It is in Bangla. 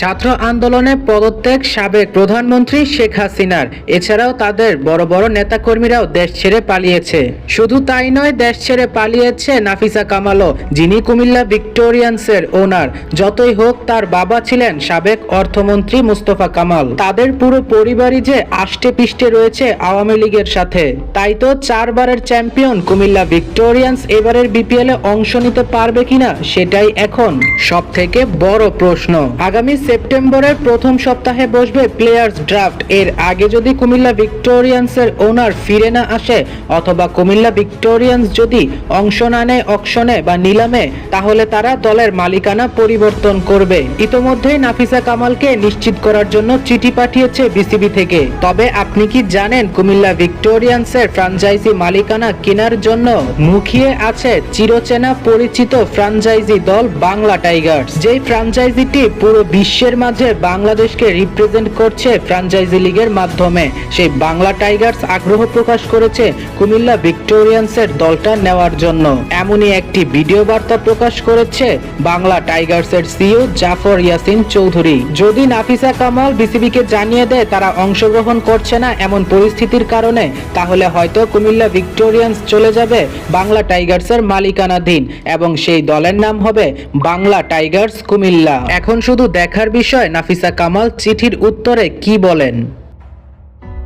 ছাত্র আন্দোলনে পদত্যাগ সাবেক প্রধানমন্ত্রী শেখ হাসিনার। এছাড়াও তাদের বড় বড় নেতাকর্মীরাও দেশ ছেড়ে পালিয়েছে। শুধু তাই নয়, দেশ ছেড়ে পালিয়েছে নাফিসা কামালও, যিনি কুমিল্লা ভিক্টোরিয়ান্সের ওনার। যতই হোক, তার বাবা ছিলেন সাবেক অর্থমন্ত্রী মুস্তফা কামাল। তাদের পুরো পরিবারই যে আষ্টে পিষ্টে রয়েছে আওয়ামী লীগের সাথে। তাই তো চারবারের চ্যাম্পিয়ন কুমিল্লা ভিক্টোরিয়ান্স এবারের বিপিএল অংশ নিতে পারবে কিনা সেটাই এখন সব থেকে বড় প্রশ্ন। আগামী সেপ্টেম্বরের প্রথম সপ্তাহে বসবে প্লেয়ার্স ড্রাফট। এর আগে যদি কুমিল্লা ভিক্টোরিয়ান্সের ওনার ফিরে না আসে অথবা কুমিল্লা ভিক্টোরিয়ান্স যদি অংশ না নেয় অকশনে বা নিলামে, তাহলে তারা দলের মালিকানা পরিবর্তন করবে। ইতোমধ্যেই নাফিসা কামালকে নিশ্চিত করার জন্য চিঠি পাঠিয়েছে বিসিবি থেকে। তবে আপনি কি জানেন কুমিল্লা ভিক্টোরিয়ান্সের ফ্রাঞ্চাইজি মালিকানা কেনার জন্য মুখিয়ে আছে চিরচেনা পরিচিত ফ্রাঞ্চাইজি দল বাংলা টাইগার্স। যেই ফ্রাঞ্চাইজিটি পুরো বিশ্বের মাঝে বাংলাদেশকে রিপ্রেজেন্ট করছে ফ্রাঞ্চাইজি লিগের মাধ্যমে, সেই বাংলা টাইগার্স আগ্রহ প্রকাশ করেছে কুমিল্লা ভিক্টোরিয়ান্সের দলটা নেওয়ার জন্য। এমনই একটি ভিডিও বার্তা প্রকাশ করেছে বাংলা টাইগার্সের সিও জাফর ইয়াসিন চৌধুরী। যদি নাফিসা কামাল বিসিবিকে জানিয়ে দেয় তারা অংশগ্রহণ করছে না এমন পরিস্থিতির কারণে, তাহলে হয়তো কুমিল্লা ভিক্টোরিয়ান্স চলে যাবে বাংলা টাইগার্সের মালিকানাধীন এবং সেই দলের নাম হবে বাংলা টাইগার্স কুমিল্লা। এখন শুধু দেখার বিষয় নাফিসা কামাল, চিঠির উত্তরে কি বলেন?